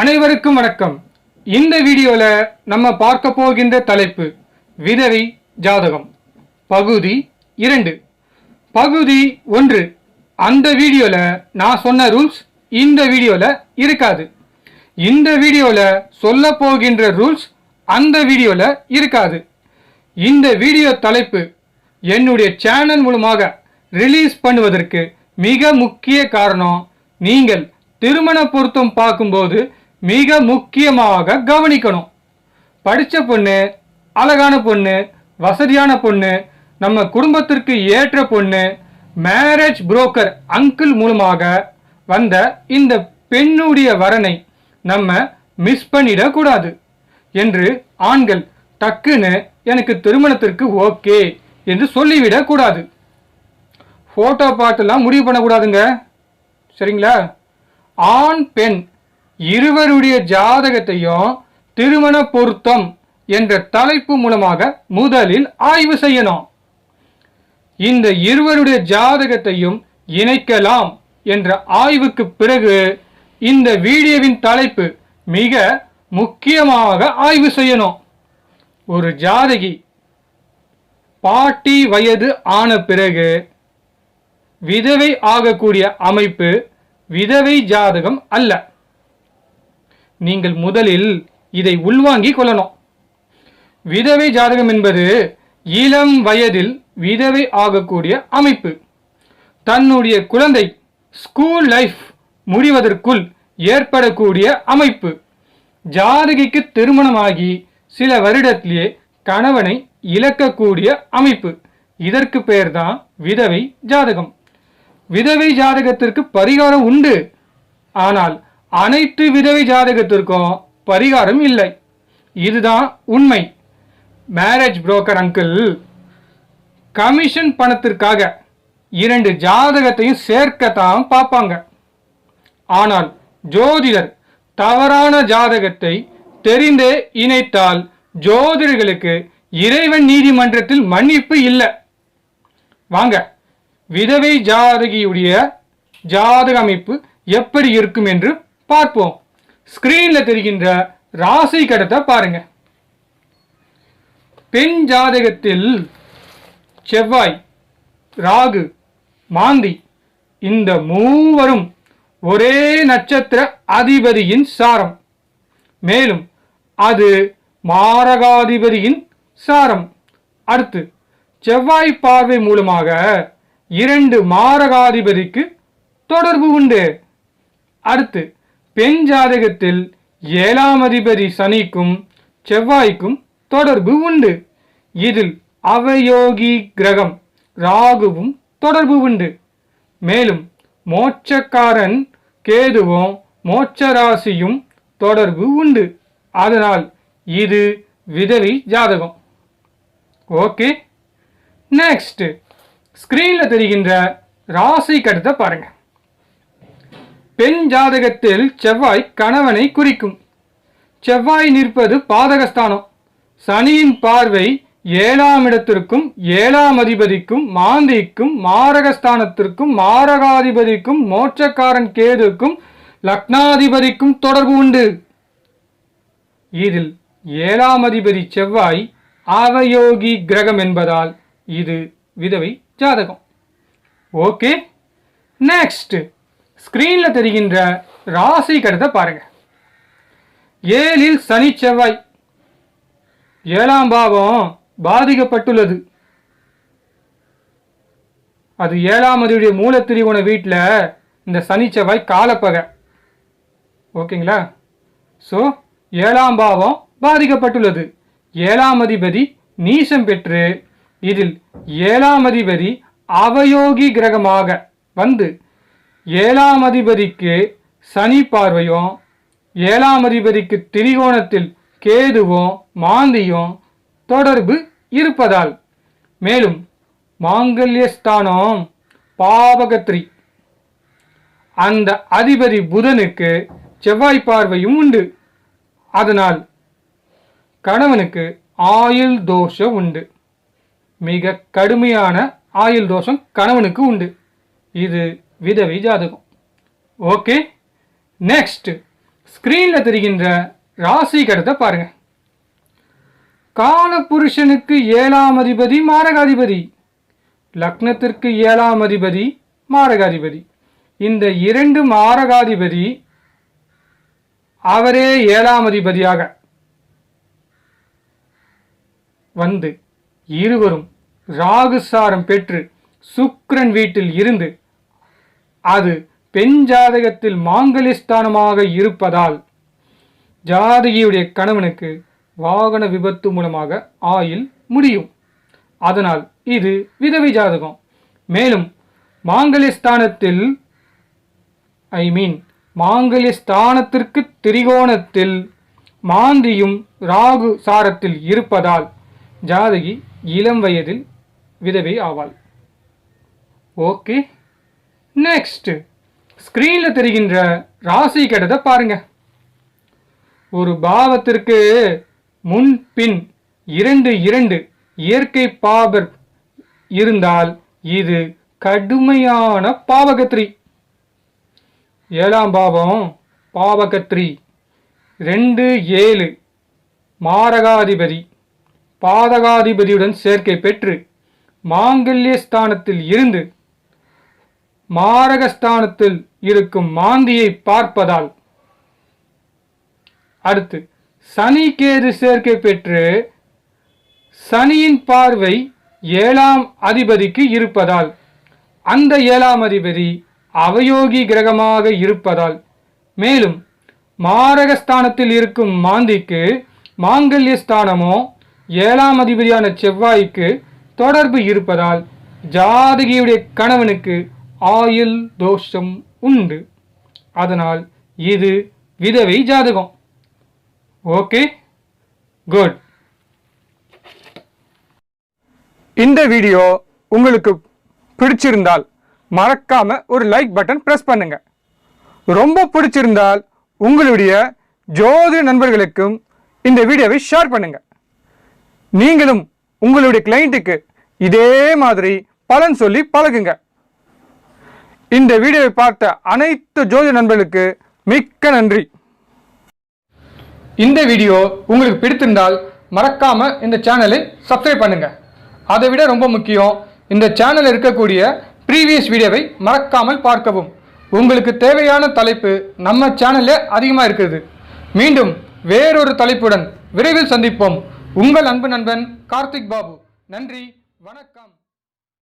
அனைவருக்கும் வணக்கம். இந்த வீடியோவில் நம்ம பார்க்க போகின்ற தலைப்பு விதவை ஜாதகம். பகுதி இரண்டு. பகுதி ஒன்று. அந்த வீடியோவில் நான் சொன்ன ரூல்ஸ் இந்த வீடியோவில் இருக்காது. இந்த வீடியோவில் சொல்ல போகின்ற ரூல்ஸ் அந்த வீடியோவில் இருக்காது. இந்த வீடியோ தலைப்பு என்னுடைய சேனல் மூலமாக ரிலீஸ் பண்ணுவதற்கு மிக முக்கிய காரணம் நீங்கள் திருமண பொருத்தம் பார்க்கும்போது மிக முக்கியமாக கவனிக்கணும். படித்த பொண்ணு அழகான பொண்ணு வசதியான பொண்ணு நம்ம குடும்பத்திற்கு ஏற்ற பொண்ணு மேரேஜ் புரோக்கர் அங்கிள் மூலமாக வந்த இந்த பெண்ணுடைய வரனை நம்ம மிஸ் பண்ணிடக்கூடாது என்று ஆண்கள் டக்குன்னு எனக்கு திருமணத்திற்கு ஓகே என்று சொல்லிவிடக்கூடாது. ஃபோட்டோ பார்த்துலாம் முடிவு பண்ணக்கூடாதுங்க. சரிங்களா? ஆண் பெண் இருவருடைய ஜாதகத்தையும் திருமண பொருத்தம் என்ற தலைப்பு மூலமாக முதலில் ஆய்வு செய்யணும். இந்த இருவருடைய ஜாதகத்தையும் இணைக்கலாம் என்ற ஆய்வுக்கு பிறகு இந்த வீடியோவின் தலைப்பு மிக முக்கியமாக ஆய்வு செய்யணும். ஒரு ஜாதகி பாட்டி வயது ஆன பிறகு விதவை ஆகக்கூடிய அமைப்பு விதவை ஜாதகம் அல்ல. நீங்கள் முதலில் இதை உள்வாங்கிக் கொள்ளணும். விதவை ஜாதகம் என்பது இளம் வயதில் விதவை ஆகக்கூடிய அமைப்பு. தன்னுடைய குழந்தை ஸ்கூல் லைஃப் முடிவதற்குள் ஏற்படக்கூடிய அமைப்பு. ஜாதகிக்கு திருமணமாகி சில வருடத்திலேயே கணவனை இழக்கக்கூடிய அமைப்பு. இதற்கு பெயர்தான் விதவை ஜாதகம். விதவை ஜாதகத்திற்கு பரிகாரம் உண்டு. ஆனால் அனைத்து விதவை ஜாதகத்திற்கும் பரிகாரம் இல்லை. இதுதான் உண்மை. மேரேஜ் புரோக்கர் அங்கிள் கமிஷன் பணத்திற்காக இரண்டு ஜாதகத்தையும் சேர்க்கத்தான் பார்ப்பாங்க. ஆனால் ஜோதிடர் தவறான ஜாதகத்தை தெரிந்தே இணைத்தால் ஜோதிடர்களுக்கு இறைவன் நீதிமன்றத்தில் மன்னிப்பு இல்லை. வாங்க விதவை ஜாதகியுடைய ஜாதக அமைப்பு எப்படி இருக்கும் என்று பார்ப்போம். ஸ்கிரீன்ல தெரிகின்ற ராசி கடத்தை பாருங்க. பெண் ஜாதகத்தில் செவ்வாய் ராகு மாந்தி இந்த மூவரும் ஒரே நட்சத்திர அதிபதியின் சாரம். மேலும் அது மாரகாதிபதியின் சாரம். அடுத்து செவ்வாய் பார்வை மூலமாக இரண்டு மாரகாதிபதிக்கு தொடர்பு உண்டு. அடுத்து பெண் ஜாதகத்தில் ஏழாம் அதிபதி சனிக்கும் செவ்வாய்க்கும் தொடர்பு உண்டு. இதில் அவயோகி கிரகம் ராகுவும் தொடர்பு உண்டு. மேலும் மோட்சக்காரன் கேதுவும் மோட்சராசியும் தொடர்பு உண்டு. அதனால் இது விதவி ஜாதகம். ஓகே. நெக்ஸ்ட் ஸ்க்ரீனில் தெரிகின்ற ராசி கட்டத்தை பாருங்கள் பெண் ஜாதகத்தில் செவ்வாய் கணவனை குறிக்கும். செவ்வாய் நிற்பது பாதகஸ்தானம். சனியின் பார்வை ஏழாம் இடத்திற்கும் ஏழாம் அதிபதிக்கும் மாந்திக்கும் மாரகஸ்தானத்திற்கும் மாரகாதிபதிக்கும் மோட்சக்காரன் கேதுக்கும் லக்னாதிபதிக்கும் தொடர்பு உண்டு. இதில் ஏழாம் அதிபதி செவ்வாய் அவயோகி கிரகம் என்பதால் இது விதவை ஜாதகம். ஓகே நெக்ஸ்ட் ஸ்க்ரீனில் தெரிகின்ற ராசி கடத்தை பாருங்கள் ஏழில் சனி செவ்வாய். ஏழாம் பாவம் பாதிக்கப்பட்டுள்ளது. அது ஏழாம் அதிபதியுடைய மூல வீட்டில் இந்த சனி செவ்வாய் காலப்பகை. ஓகேங்களா? ஸோ ஏழாம் பாவம் பாதிக்கப்பட்டுள்ளது. ஏழாம் அதிபதி நீசம் பெற்று இதில் ஏழாம் அதிபதி அவயோகி கிரகமாக வந்து ஏழாம் அதிபதிக்கு சனி பார்வையும் ஏழாம் அதிபதிக்கு திரிகோணத்தில் கேதுவும் மாந்தியும் தொடர்பு இருப்பதால் மேலும் மாங்கல்யஸ்தானம் பாவகத்ரி அந்த அதிபதி புதனுக்கு செவ்வாய் பார்வையும் உண்டு. அதனால் கணவனுக்கு ஆயுள் தோஷம் உண்டு. மிக கடுமையான ஆயுள் தோஷம் கணவனுக்கு உண்டு. இது விதவி ஜாதகம் ஓகே நெக்ஸ்ட் ஸ்கிரீன்ல தெரிகின்ற ராசி கடத்தை பாருங்க. காலபுருஷனுக்கு ஏழாம் அதிபதி மாரகாதிபதி. லக்னத்திற்கு ஏழாம் அதிபதி மாரகாதிபதி. இந்த இரண்டு மாரகாதிபதி அவரே ஏழாம் அதிபதியாக வந்து இருவரும் ராகுசாரம் பெற்று சுக்ரன் வீட்டில் இருந்து அது பெண் ஜாதகத்தில் மாங்கலிஸ்தானமாக இருப்பதால் ஜாதகியுடைய கணவனுக்கு வாகன விபத்து மூலமாக ஆயில் முடியும். அதனால் இது விதவை ஜாதகம். மேலும் மாங்கலிஸ்தானத்தில் ஐ மீன் மாங்கலிஸ்தானத்திற்கு திரிகோணத்தில் மாந்தியும் ராகு சாரத்தில் இருப்பதால் ஜாதகி இளம் வயதில் விதவை ஆவாள். ஓகே. நெக்ஸ்ட் ஸ்க்ரீனில் தெரிகின்ற ராசி கடத்தை பாருங்க. ஒரு பாவத்திற்கு முன் பின் இரண்டு இரண்டு இயற்கை பாபர் இருந்தால் இது கடுமையான பாவகத்ரி ஏழாம் பாவம் பாவகத்ரி ரெண்டு ஏழு மாரகாதிபதி. பாதகாதிபதியுடன் சேர்க்கை பெற்று மாங்கல்ய ஸ்தானத்தில் இருந்து மாரகஸ்தானத்தில் இருக்கும் மாந்தியை பார்ப்பதால். அடுத்து சனி கேது சேர்க்கை பெற்று சனியின் பார்வை ஏழாம் அதிபதிக்கு இருப்பதால் அந்த ஏழாம் அதிபதி அவயோகி கிரகமாக இருப்பதால் மேலும் மாரகஸ்தானத்தில் இருக்கும் மாந்திக்கு மாங்கல்ய ஸ்தானமோ ஏழாம் அதிபதியான செவ்வாய்க்கு தொடர்பு இருப்பதால் ஜாதகியுடைய கணவனுக்கு ஆயுள் தோஷம் உண்டு. அதனால் இது விதவை ஜாதகம். ஓகே? குட். இந்த வீடியோ உங்களுக்கு பிடிச்சிருந்தால் மறக்காம ஒரு லைக் பட்டன் ப்ரெஸ் பண்ணுங்க. ரொம்ப பிடிச்சிருந்தால் உங்களுடைய ஜோதி நண்பர்களுக்கும் இந்த வீடியோவை ஷேர் பண்ணுங்க. நீங்களும் உங்களுடைய கிளைண்ட்டுக்கு இதே மாதிரி பலன் சொல்லி பழகுங்க. இந்த வீடியோவை பார்த்த அனைத்து ஜோதி நண்பர்களுக்கு மிக்க நன்றி. இந்த வீடியோ உங்களுக்கு பிடித்திருந்தால் மறக்காம இந்த சேனலை சப்ஸ்கிரைப் பண்ணுங்க. அதை விட ரொம்ப முக்கியம் இந்த சேனலில் இருக்கக்கூடிய ப்ரீவியஸ் வீடியோவை மறக்காமல் பார்க்கவும். உங்களுக்கு தேவையான தலைப்பு நம்ம சேனல்ல அதிகமாக இருக்குது மீண்டும் வேறொரு தலைப்புடன் விரைவில் சந்திப்போம். உங்கள் அன்பு நண்பன் கார்த்திக் பாபு. நன்றி வணக்கம்.